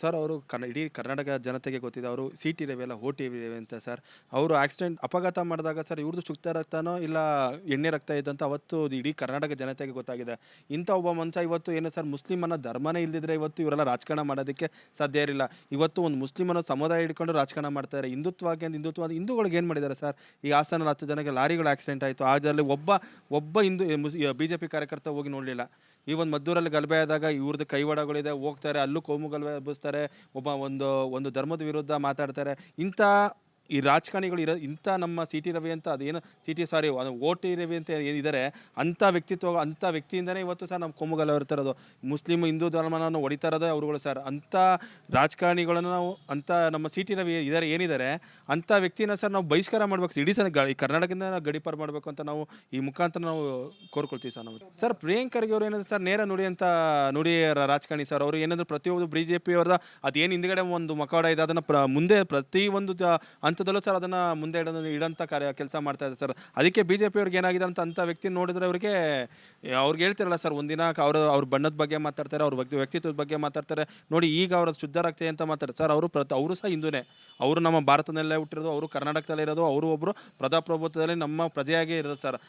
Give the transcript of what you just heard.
Sir ಅವರು ಕನ್ನ ಇಡೀ ಕರ್ನಾಟಕ ಜನತೆಗೆ ಗೊತ್ತಿದೆ, ಅವರು ಸೀಟ್ ಟಿ ರವಿ ಅಲ್ಲ ರವಿ ಅಂತ ಸರ್ ಅವರು ಆಕ್ಸಿಡೆಂಟ್ ಅಪಘಾತ ಮಾಡಿದಾಗ ಸರ್ ಇವ್ರದ್ದು ಶುಕ್ತ ರಕ್ತನೋ ಇಲ್ಲ ಎಣ್ಣೆ ರಕ್ತ ಇದ್ದಂತ ಅವತ್ತು ಇಡೀ ಕರ್ನಾಟಕ ಜನತೆಗೆ ಗೊತ್ತಾಗಿದೆ. ಇಂಥ ಒಬ್ಬ ಮನುಷ್ಯ ಇವತ್ತು ಏನು ಸರ್ ಮುಸ್ಲಿಮ್ ಅನ್ನೋ ಧರ್ಮನೇ ಇಲ್ದಿದ್ರೆ ಇವತ್ತು ಇವರೆಲ್ಲ ರಾಜಕಾರಣ ಮಾಡೋದಕ್ಕೆ ಸಾಧ್ಯ ಇರಲಿಲ್ಲ. ಇವತ್ತು ಒಂದು ಮುಸ್ಲಿಮ್ ಅನ್ನೋ ಸಮುದಾಯ ಹಿಡ್ಕೊಂಡು ರಾಜಕಾರಣ ಮಾಡ್ತಾರೆ ಹಿಂದುತ್ವಕ್ಕೆ ಅಂತ ಹಿಂದುತ್ವ ಅಂತ ಹಿಂದೂಗಳಿಗೆ ಏನು ಮಾಡಿದ್ದಾರೆ ಸರ್ ಈ ಹಾಸನ ಹತ್ತು ಜನಕ್ಕೆ ಲಾರಿಗಳು ಆಕ್ಸಿಡೆಂಟ್ ಆಯಿತು. ಅದರಲ್ಲಿ ಒಬ್ಬ ಒಬ್ಬ ಹಿಂದೂ ಬಿ ಜೆ ಪಿ ಕಾರ್ಯಕರ್ತ ಹೋಗಿ ನೋಡಲಿಲ್ಲ. ಈ ಒಂದು ಮದ್ದೂರಲ್ಲಿ ಗಲಭೆ ಆದಾಗ ಇವ್ರದ್ದು ಕೈವಾಡಗಳಿದೆ, ಹೋಗ್ತಾರೆ, ಅಲ್ಲೂ ಕೋಮು ಗಲಭೆ ಎಬ್ಬಿಸ್ತಾರೆ, ಒಬ್ಬ ಒಂದು ಒಂದು ಧರ್ಮದ ವಿರುದ್ಧ ಮಾತಾಡ್ತಾರೆ. ಇಂಥ ಈ ರಾಜಕಾರಣಿಗಳು ಇರೋ ಇಂಥ ನಮ್ಮ ಸಿ ಟಿ ರವಿ ಅಂತ ಅದೇನು ಸಿ ಟಿ ಸಾರಿ ಓ ಟಿ ರವಿ ಅಂತ ಏನಿದ್ದಾರೆ ಅಂಥ ವ್ಯಕ್ತಿತ್ವ, ಅಂಥ ವ್ಯಕ್ತಿಯಿಂದನೇ ಇವತ್ತು ಸರ್ ನಮ್ಮ ಕೊಮ್ಮಗಲ್ಲ ಇರೋದು ಮುಸ್ಲಿಮ್ ಹಿಂದೂ ಧರ್ಮನ ಹೊಡಿತಾ ಇರೋದೇ ಅವರುಗಳು ಸರ್. ಅಂಥ ರಾಜಕಾರಣಿಗಳನ್ನು ನಾವು, ಅಂಥ ನಮ್ಮ ಸಿ ಟಿ ರವಿ ಇದ್ದಾರೆ, ಏನಿದ್ದಾರೆ, ಅಂಥ ವ್ಯಕ್ತಿನ ಸರ್ ನಾವು ಬಹಿಷ್ಕಾರ ಮಾಡಬೇಕು ಇಡೀ ಸರ್ ಈ ಕರ್ನಾಟಕದಿಂದ ಗಡಿಪಾರು ಮಾಡಬೇಕು ಅಂತ ನಾವು ಈ ಮುಖಾಂತರ ನಾವು ಕೋರ್ಕೊಳ್ತೀವಿ ಸರ್ ನಾವು. ಸರ್ ಪ್ರಿಯಾಂಕ್ ಖರ್ಗೆ ಅವರು ಏನಂದ್ರೆ ಸರ್ ನೇರ ನುಡಿ ಅಂತ, ನುಡಿ ರಾಜಕಾರಣಿ ಸರ್, ಅವರು ಏನಂದ್ರೆ ಪ್ರತಿಯೊಂದು ಬಿ ಜೆ ಪಿ ಅವ್ರದ್ದು ಅದೇನು ಹಿಂದ್ಗಡೆ ಒಂದು ಮಕವಾಡ ಇದೆ, ಅದನ್ನು ಪ್ರ, ಮುಂದೆ ಪ್ರತಿಯೊಂದು ಹಂತದಲ್ಲೂ ಸರ್ ಅದನ್ನು ಮುಂದೆ ಇಡೋ ಇಡಂಥ ಕಾರ್ಯ, ಕೆಲಸ ಮಾಡ್ತಾ ಇದ್ದಾರೆ ಸರ್. ಅದಕ್ಕೆ ಬಿ ಜೆ ಅವ್ರಿಗೆ ಏನಾಗಿದೆ ಅಂತ ಅಂಥ ವ್ಯಕ್ತಿ ನೋಡಿದ್ರೆ ಅವ್ರಿಗೆ ಅವ್ರಿಗೆ ಹೇಳ್ತಿರಲ್ಲ ಸರ್, ಒಂದಿನ ಅವರು, ಅವ್ರ ಬಣ್ಣದ ಬಗ್ಗೆ ಮಾತಾಡ್ತಾರೆ, ಅವ್ರ ವ್ಯಕ್ತಿ, ವ್ಯಕ್ತಿತ್ವದ ಬಗ್ಗೆ ಮಾತಾಡ್ತಾರೆ. ನೋಡಿ ಈಗ ಅವ್ರ ಶುದ್ಧರಾಗ್ತದೆ ಅಂತ ಮಾತಾಡ್ತಾರೆ. ಸರ್, ಅವರು ಪ್ರತಿ, ಅವರು ಸಹ ಹಿಂದೂನೇ. ಅವರು ನಮ್ಮ ಭಾರತದಲ್ಲೇ ಹುಟ್ಟಿರೋದು, ಅವರು ಕರ್ನಾಟಕದಲ್ಲೇ ಇರೋದು, ಅವರು ಒಬ್ಬರು ಪ್ರಜಾಪ್ರಭುತ್ವದಲ್ಲಿ ನಮ್ಮ ಪ್ರಜೆಯಾಗೇ ಇರೋದು ಸರ್.